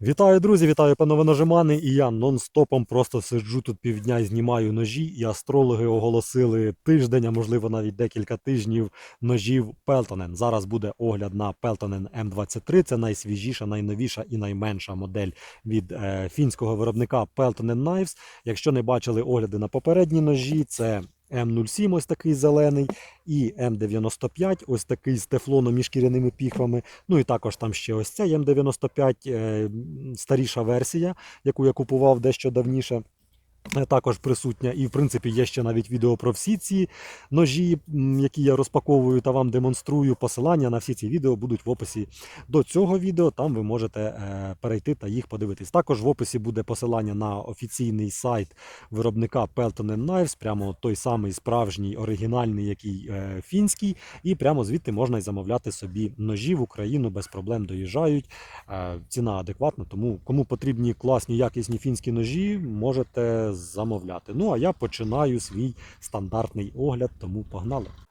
Вітаю, друзі! Вітаю, панове ножемани. І я нон-стопом просто сиджу тут півдня і знімаю ножі. І астрологи оголосили тиждень, а можливо навіть декілька тижнів ножів Пелтонен. Зараз буде огляд на Пелтонен М23. Це найсвіжіша, найновіша і найменша модель від е, фінського виробника Peltonen Knives. Якщо не бачили огляди на попередні ножі, це М07, ось такий зелений, і М95, ось такий з тефлоном і шкіряними піхвами. Ну і також там ще ось цей М95, е, старіша версія, яку я купував дещо давніше. Також присутня, і в принципі є ще навіть відео про всі ці ножі, які я розпаковую та вам демонструю. Посилання на всі ці відео будуть в описі до цього відео. Там ви можете е, перейти та їх подивитись. Також в описі буде посилання на офіційний сайт виробника Pelton Knives, прямо той самий справжній оригінальний, який е, фінський, і прямо звідти можна й замовляти собі ножі в Україну без проблем доїжджають. Е, Ціна адекватна, тому кому потрібні класні якісні фінські ножі, можете замовляти. Ну а я починаю свій стандартний огляд, тому погнали.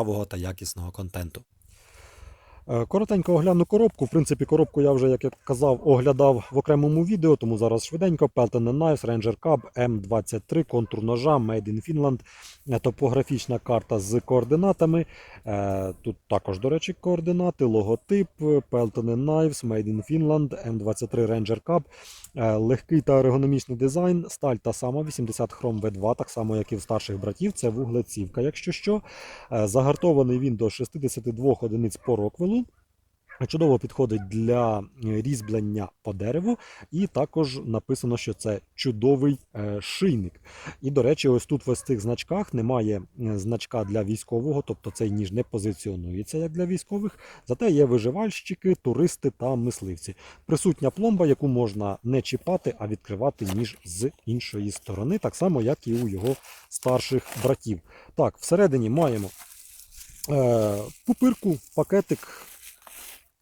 цікавого та якісного контенту. Е, Коротенько огляну коробку. В принципі, коробку я вже, як я казав, оглядав в окремому відео, тому зараз швиденько. Pelton Knives, Ranger Cub M23, контур ножа, Made in Finland, Е, топографічна карта з координатами. Е, Тут також, до речі, координати, логотип, Pelton Knives, Made in Finland, M23 Ranger Cub. Легкий та ергономічний дизайн, сталь та сама 80 хром V2, так само, як і в старших братів. Це вуглецівка, якщо що. Загартований він до 62 одиниць по роквелу. Чудово підходить для е, різьблення по дереву, і також написано, що це чудовий е, шийник. І, до речі, ось тут в ось цих значках немає е, значка для військового, тобто цей ніж не позиціонується як для військових. Зате є виживальщики, туристи та мисливці. Присутня пломба, яку можна не чіпати, а відкривати ніж з іншої сторони, так само, як і у його старших братів. Так, всередині маємо пупирку, пакетик.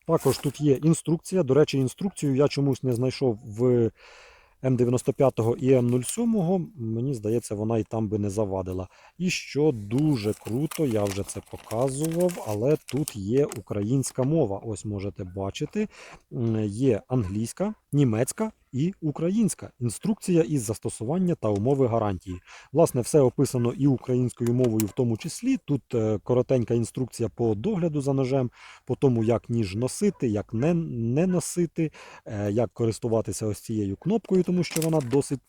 Також тут є інструкція. До речі, інструкцію я чомусь не знайшов в М95 і М07. Мені здається, вона і там би не завадила. І що дуже круто, я вже це показував, але тут є українська мова. Ось можете бачити. Є англійська, німецька і українська інструкція із застосування та умови гарантії. Власне, все описано і українською мовою, в тому числі. Тут е, коротенька інструкція по догляду за ножем, по тому, як ніж носити, як не, не носити, е, як користуватися ось цією кнопкою, тому що вона досить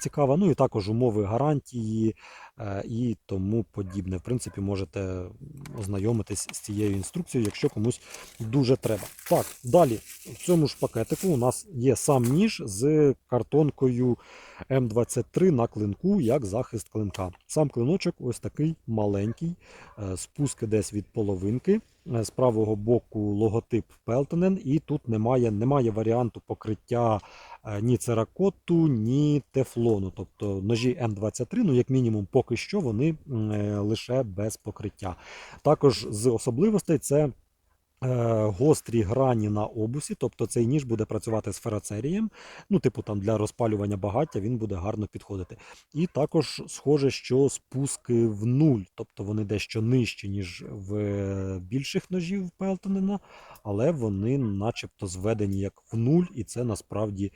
цікава. Ну і також умови гарантії і тому подібне. В принципі, можете ознайомитись з цією інструкцією, якщо комусь дуже треба. Так, далі в цьому ж пакетику у нас є сам ніж з картонкою М23 на клинку, як захист клинка. Сам клиночок ось такий маленький, е, спуски десь від половинки. Е, З правого боку логотип Peltonen, і тут немає, немає варіанту покриття е, ні церакоту, ні тефлону. Тобто ножі М23, ну як мінімум, поки що вони е, лише без покриття. Також з особливостей це. е, Гострі грані на обусі, тобто цей ніж буде працювати з ферацерієм, ну, типу там для розпалювання багаття він буде гарно підходити. І також схоже, що спуски в нуль, тобто вони дещо нижчі, ніж в е, більших ножів Пелтонена, але вони начебто зведені як в нуль, і це насправді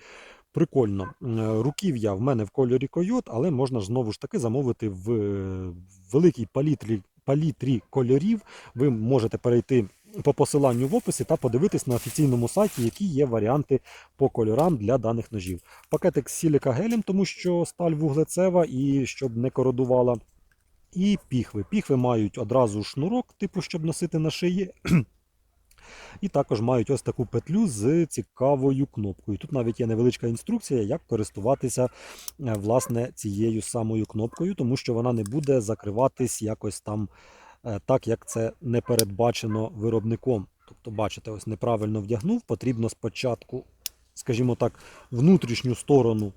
прикольно. Е, Руків'я в мене в кольорі койот, але можна ж знову ж таки замовити в е, великій палітрі, палітрі кольорів. Ви можете перейти по посиланню в описі та подивитись на офіційному сайті, які є варіанти по кольорам для даних ножів. Пакетик з сіліка гелем, тому що сталь вуглецева і щоб не кородувала. І піхви. Піхви мають одразу шнурок, типу, щоб носити на шиї. І також мають ось таку петлю з цікавою кнопкою. Тут навіть є невеличка інструкція, як користуватися е, власне цією самою кнопкою, тому що вона не буде закриватись якось там е, так, як це не передбачено виробником. Тобто, бачите, ось неправильно вдягнув, потрібно спочатку скажімо так, внутрішню сторону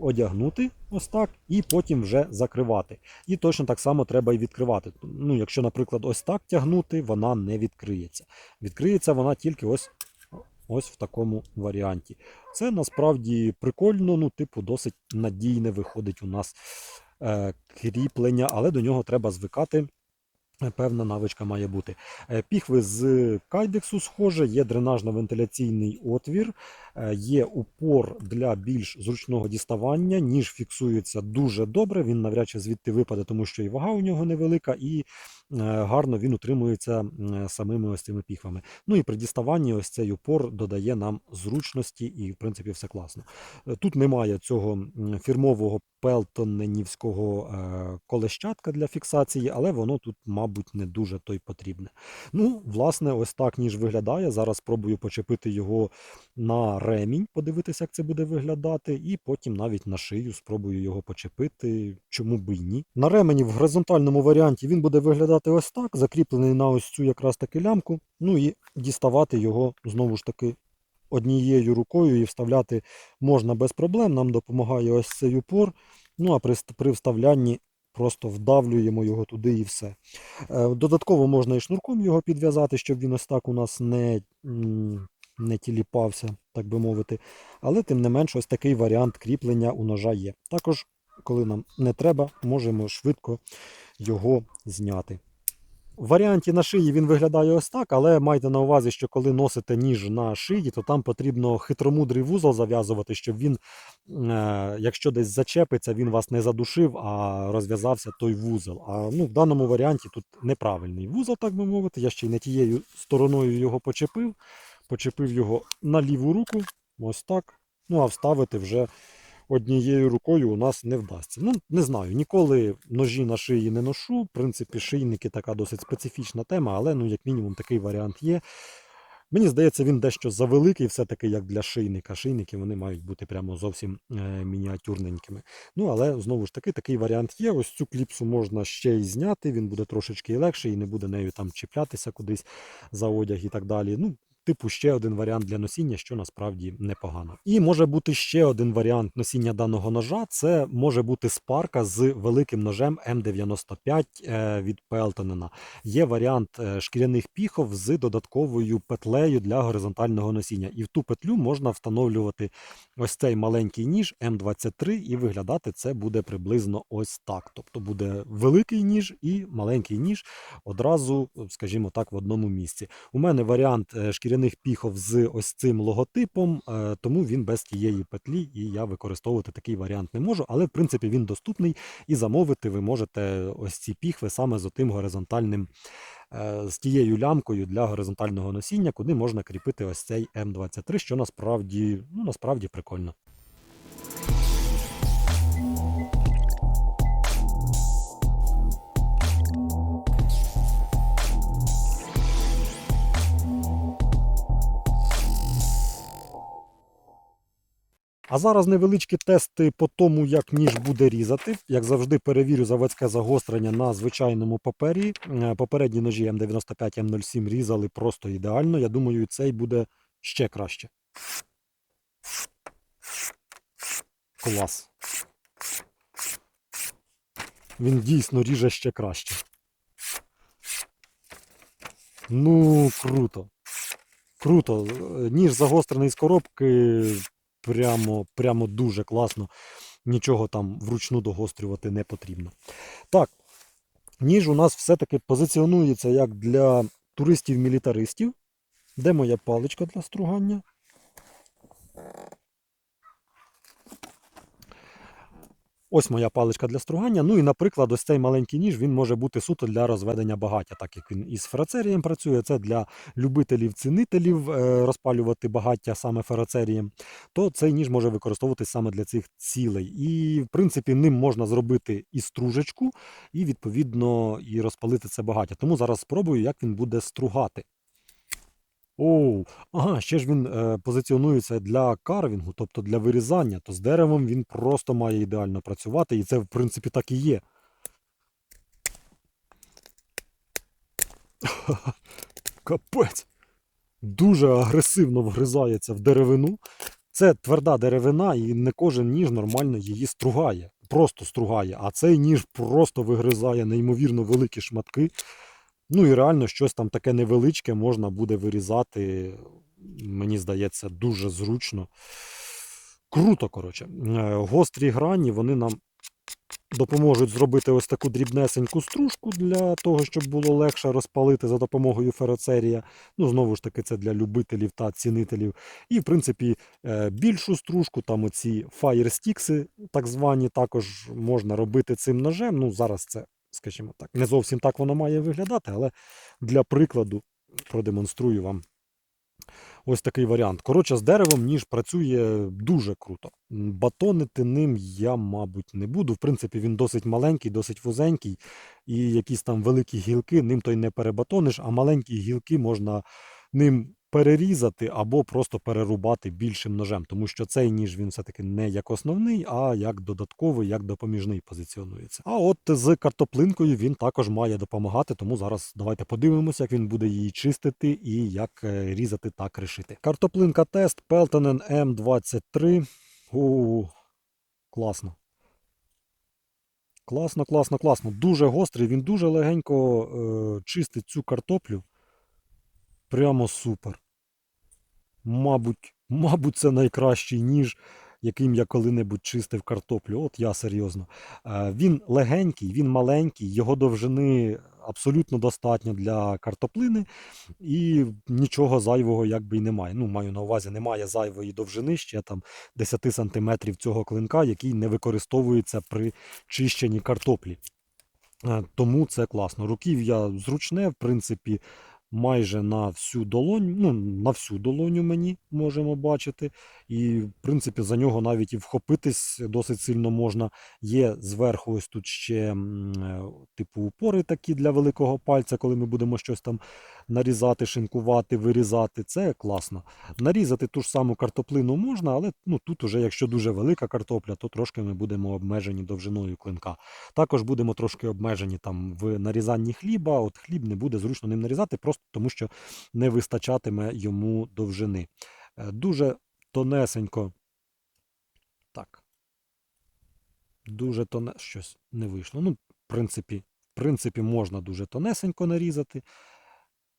одягнути ось так, і потім вже закривати. І точно так само треба і відкривати. Ну, якщо, наприклад, ось так тягнути, вона не відкриється. Відкриється вона тільки ось, ось в такому варіанті. Це насправді прикольно, ну, типу, досить надійне виходить у нас е, кріплення, але до нього треба звикати. Певна навичка має бути. Е, Піхви з кайдексу схоже, є дренажно-вентиляційний отвір, е, є упор для більш зручного діставання, ніж фіксується дуже добре. Він навряд чи звідти випаде, тому що і вага у нього невелика, і е, гарно він утримується самими ось цими піхвами. Ну і при діставанні ось цей упор додає нам зручності, і в принципі все класно. Тут немає цього фірмового пелтоненівського колещатка для фіксації, але воно тут, мабуть, не дуже той потрібне. Ну, власне, ось так ніж виглядає. Зараз спробую почепити його на ремінь, подивитися, як це буде виглядати, і потім навіть на шию спробую його почепити. Чому би й ні? На ремені в горизонтальному варіанті він буде виглядати ось так, закріплений на ось цю якраз таки лямку. Ну і діставати його знову ж таки однією рукою і вставляти можна без проблем. Нам допомагає ось цей упор. Ну а при, при вставлянні просто вдавлюємо його туди і все. Е, Додатково можна і шнурком його підв'язати, щоб він ось так у нас не, не тіліпався, так би мовити. Але тим не менш, ось такий варіант кріплення у ножа є. Також, коли нам не треба, можемо швидко його зняти. В варіанті на шиї він виглядає ось так, але майте на увазі, що коли носите ніж на шиї, то там потрібно хитромудрий вузол зав'язувати, щоб він, е, якщо десь зачепиться, він вас не задушив, а розв'язався той вузол. А ну, в даному варіанті тут неправильний вузол, так би мовити. Я ще й не тією стороною його почепив. Почепив його на ліву руку, ось так. Ну а вставити вже однією рукою у нас не вдасться. Ну, не знаю, ніколи ножі на шиї не ношу. В принципі, шийники така досить специфічна тема, але ну, як мінімум такий варіант є. Мені здається, він дещо завеликий, все-таки як для шийника. Шийники вони мають бути прямо зовсім е, мініатюрненькими. Ну, але знову ж таки, такий варіант є. Ось цю кліпсу можна ще й зняти, він буде трошечки легший і не буде нею там чіплятися кудись за одяг і так далі. Ну, типу, ще один варіант для носіння, що насправді непогано. І може бути ще один варіант носіння даного ножа. Це може бути спарка з великим ножем М95 е, від Пелтонена. Є варіант е, шкіряних піхов з додатковою петлею для горизонтального носіння. І в ту петлю можна встановлювати ось цей маленький ніж М23, і виглядати це буде приблизно ось так. Тобто буде великий ніж і маленький ніж одразу, скажімо так, в одному місці. У мене варіант е, шкіряних піхов з ось цим логотипом, е, тому він без тієї петлі, і я використовувати такий варіант не можу. Але в принципі він доступний і замовити ви можете ось ці піхви саме з отим горизонтальним. е, З тією лямкою для горизонтального носіння, куди можна кріпити ось цей М23, що насправді, ну, насправді прикольно. А зараз невеличкі тести по тому, як ніж буде різати. Як завжди, перевірю заводське загострення на звичайному папері. Е, Попередні ножі М95 М07 різали просто ідеально. Я думаю, цей буде ще краще. Клас. Він дійсно ріже ще краще. Ну, круто. Круто. Е, Ніж загострений з коробки прямо, прямо дуже класно. Нічого там вручну догострювати не потрібно. Так, ніж у нас все-таки позиціонується як для туристів-мілітаристів. Де моя паличка для стругання? Ось моя паличка для стругання. Ну і, наприклад, ось цей маленький ніж він може бути суто для розведення багаття, так як він із ферацерієм працює. Це для любителів-цінителів е, розпалювати багаття саме ферацерієм. То цей ніж може використовуватись саме для цих цілей. І, в принципі, ним можна зробити і стружечку, і відповідно і розпалити це багаття. Тому зараз спробую, як він буде стругати. Оу, ага, ще ж він е, позиціонується для карвінгу, тобто для вирізання, то з деревом він просто має ідеально працювати, і це, в принципі, так і є. Капець. Дуже агресивно вгризається в деревину. Це тверда деревина, і не кожен ніж нормально її стругає. Просто стругає. А цей ніж просто вигризає неймовірно великі шматки. Ну і реально щось там таке невеличке можна буде вирізати. Мені здається, дуже зручно. Круто, коротше. Е, Гострі грані вони нам допоможуть зробити ось таку дрібнесеньку стружку для того, щоб було легше розпалити за допомогою фероцерія. Ну, знову ж таки, це для любителів та цінителів. І, в принципі, е, більшу стружку, там оці sticks, так звані, також можна робити цим ножем. Ну, зараз це, скажімо так, не зовсім так воно має виглядати, але для прикладу продемонструю вам ось такий варіант. Коротше, з деревом ніж працює дуже круто. Батонити ним я, мабуть, не буду. В принципі, він досить маленький, досить вузенький, і якісь там великі гілки ним то й не перебатониш, а маленькі гілки можна ним перерізати або просто перерубати більшим ножем, тому що цей ніж він все-таки не як основний, а як додатковий, як допоміжний позиціонується. А от з картоплинкою він також має допомагати, тому зараз давайте подивимося, як він буде її чистити і як е, різати та кришити. Картоплинка тест Peltonen M23. У, класно. Класно, класно, класно. Дуже гострий, він дуже легенько е, чистить цю картоплю. Прямо супер. Мабуть, мабуть, це найкращий ніж, яким я коли-небудь чистив картоплю. От я серйозно. Е, Він легенький, він маленький, його довжини абсолютно достатньо для картоплини, і нічого зайвого якби й немає. Ну, маю на увазі, немає зайвої довжини ще там 10 сантиметрів цього клинка, який не використовується при чищенні картоплі. Е, Тому це класно. Руків'я зручне, в принципі, майже на всю долоню, ну, на всю долоню мені можемо бачити. І, в принципі, за нього навіть і вхопитись досить сильно можна. Є зверху ось тут ще е, типу упори такі для великого пальця, коли ми будемо щось там нарізати, шинкувати, вирізати. Це класно. Нарізати ту ж саму картоплину можна, але ну, тут уже, якщо дуже велика картопля, то трошки ми будемо обмежені довжиною клинка. Також будемо трошки обмежені там в нарізанні хліба. От хліб не буде зручно ним нарізати, просто тому що не вистачатиме йому довжини. Е, Дуже тонесенько. Так. Дуже тоне... Щось не вийшло. Ну, в принципі, в принципі, можна дуже тонесенько нарізати.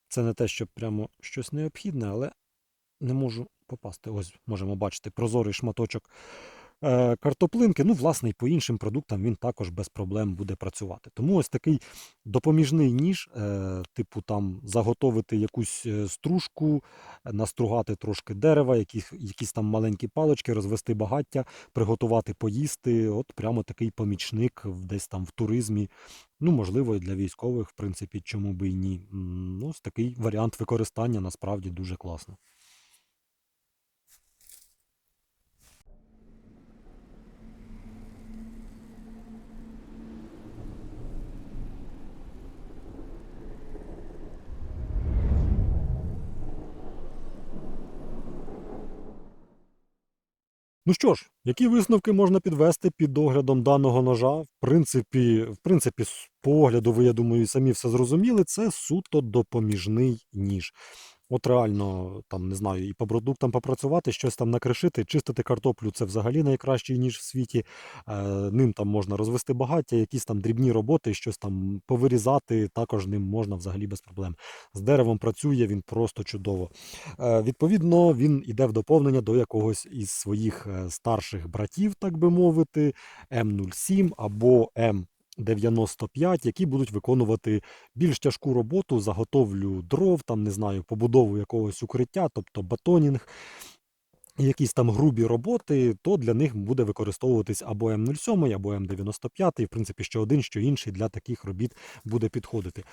Це не те, що прямо щось необхідне, але не можу попасти. Ось можемо бачити прозорий шматочок картоплинки. Ну, власне, і по іншим продуктам він також без проблем буде працювати. Тому ось такий допоміжний ніж, е, типу там заготовити якусь е, стружку, е, настругати трошки дерева, якісь, якісь там маленькі палочки, розвести багаття, приготувати поїсти. От прямо такий помічник десь там в туризмі. Ну, можливо, і для військових, в принципі, чому би і ні. Ну, ось такий варіант використання насправді дуже класно. Ну що ж, які висновки можна підвести під оглядом даного ножа? В принципі, в принципі, з погляду, ви, я думаю, самі все зрозуміли, це суто допоміжний ніж. От реально, там, не знаю, і по продуктам попрацювати, щось там накришити, чистити картоплю це взагалі найкращий ніж в світі. Е, ним там можна розвести багаття, якісь там дрібні роботи, щось там повирізати, також ним можна взагалі без проблем. З деревом працює він просто чудово. Е, Відповідно, він іде в доповнення до якогось із своїх е, старших братів, так би мовити, М07 або М95, які будуть виконувати більш тяжку роботу, заготовлю дров, там не знаю, побудову якогось укриття, тобто батонінг. Якісь там грубі роботи, то для них буде використовуватись або М07, або М95, і в принципі, що один, що інший для таких робіт буде підходити.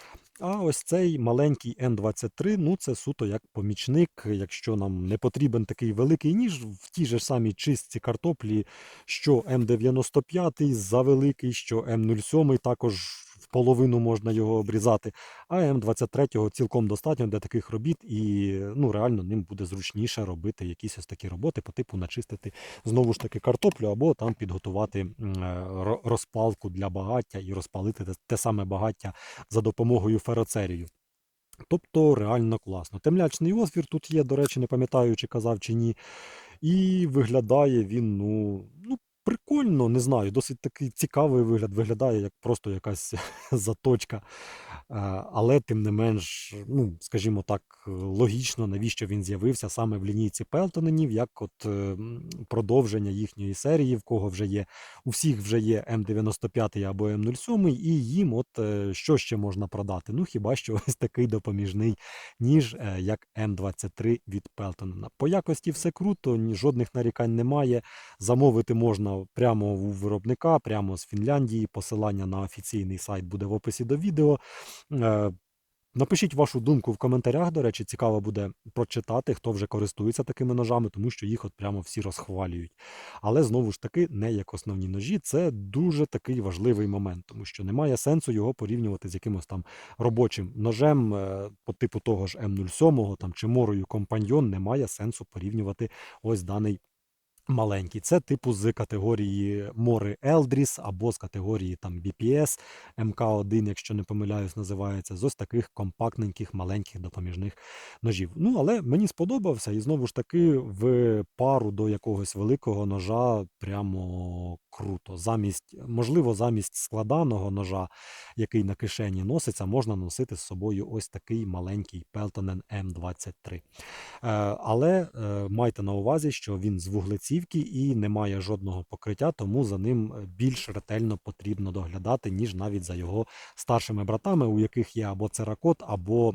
А ось цей маленький Н23, ну це суто як помічник, якщо нам не потрібен такий великий ніж в тій же самій чистці картоплі, що М95 завеликий, що М07 також половину можна його обрізати. А М23 цілком достатньо для таких робіт, і ну реально ним буде зручніше робити якісь ось такі роботи, по типу начистити знову ж таки картоплю, або там підготувати е, ро- розпалку для багаття і розпалити те, саме багаття за допомогою фероцерію. Тобто реально класно. Темлячний отвір тут є, до речі, не пам'ятаю, чи казав чи ні. І виглядає він, ну, ну, прикольно, не знаю, досить такий цікавий вигляд. Виглядає як просто якась заточка. Е, Але тим не менш, ну, скажімо так, логічно, навіщо він з'явився саме в лінійці Пелтоненів, як от е, продовження їхньої серії, в кого вже є, у всіх вже є М95 або М07, і їм от е, що ще можна продати? Ну, хіба що ось такий допоміжний ніж, як М23 від Пелтонена. По якості все круто, жодних нарікань немає. Замовити можна прямо у виробника, прямо з Фінляндії. Посилання на офіційний сайт буде в описі до відео. Е, Напишіть вашу думку в коментарях. До речі, цікаво буде прочитати, хто вже користується такими ножами, тому що їх от прямо всі розхвалюють. Але знову ж таки, не як основні ножі, це дуже такий важливий момент, тому що немає сенсу його порівнювати з якимось там робочим ножем е, по типу того ж М07 там, чи морою компаньйон. Немає сенсу порівнювати ось даний. Маленький. Це типу з категорії Мори Елдріс або з категорії там BPS МК1, якщо не помиляюсь, називається, з ось таких компактненьких маленьких допоміжних ножів. Ну, але мені сподобався, і знову ж таки, в пару до якогось великого ножа прямо круто. Замість, можливо, замість складаного ножа, який на кишені носиться, можна носити з собою ось такий маленький Peltonen M23. Е, Але е, майте на увазі, що він з вуглецівки і не має жодного покриття, тому за ним е, більш ретельно потрібно доглядати, ніж навіть за його старшими братами, у яких є або церакот, або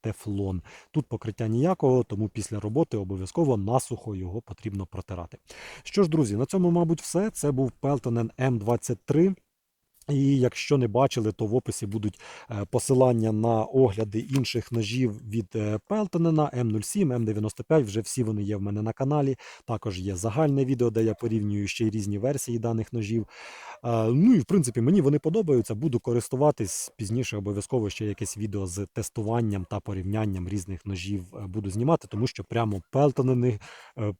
тефлон. Тут покриття ніякого, тому після роботи обов'язково насухо його потрібно протирати. Що ж, друзі, на цьому, мабуть, все. Це був Peltonen M23. І якщо не бачили, то в описі будуть е, посилання на огляди інших ножів від Peltonena M07, M95. Вже всі вони є в мене на каналі. Також є загальне відео, де я порівнюю ще й різні версії даних ножів. Е, Ну і в принципі мені вони подобаються. Буду користуватись пізніше. Обов'язково ще якесь відео з тестуванням та порівнянням різних ножів е, буду знімати, тому що прямо е,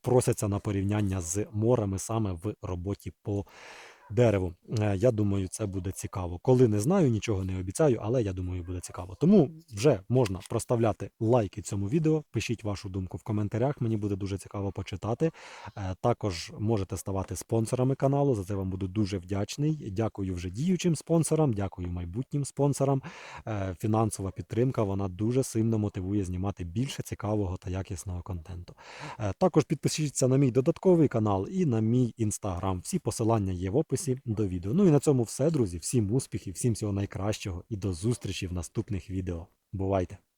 просяться на порівняння з морами саме в роботі по дереву. Е, Я думаю, це буде цікаво. Коли не знаю, нічого не обіцяю, але я думаю, буде цікаво. Тому вже можна проставляти лайки цьому відео. Пишіть вашу думку в коментарях. Мені буде дуже цікаво почитати. Е, Також можете ставати спонсорами каналу. За це вам буду дуже вдячний. Дякую вже діючим спонсорам, дякую майбутнім спонсорам. Е, Фінансова підтримка вона дуже сильно мотивує знімати більше цікавого та якісного контенту. Також підпишіться на мій додатковий канал і на мій інстаграм. Всі посилання є в описі до відео. Ну і на цьому все, друзі. Всім успіхів, всім всього найкращого і до зустрічі в наступних відео. Бувайте!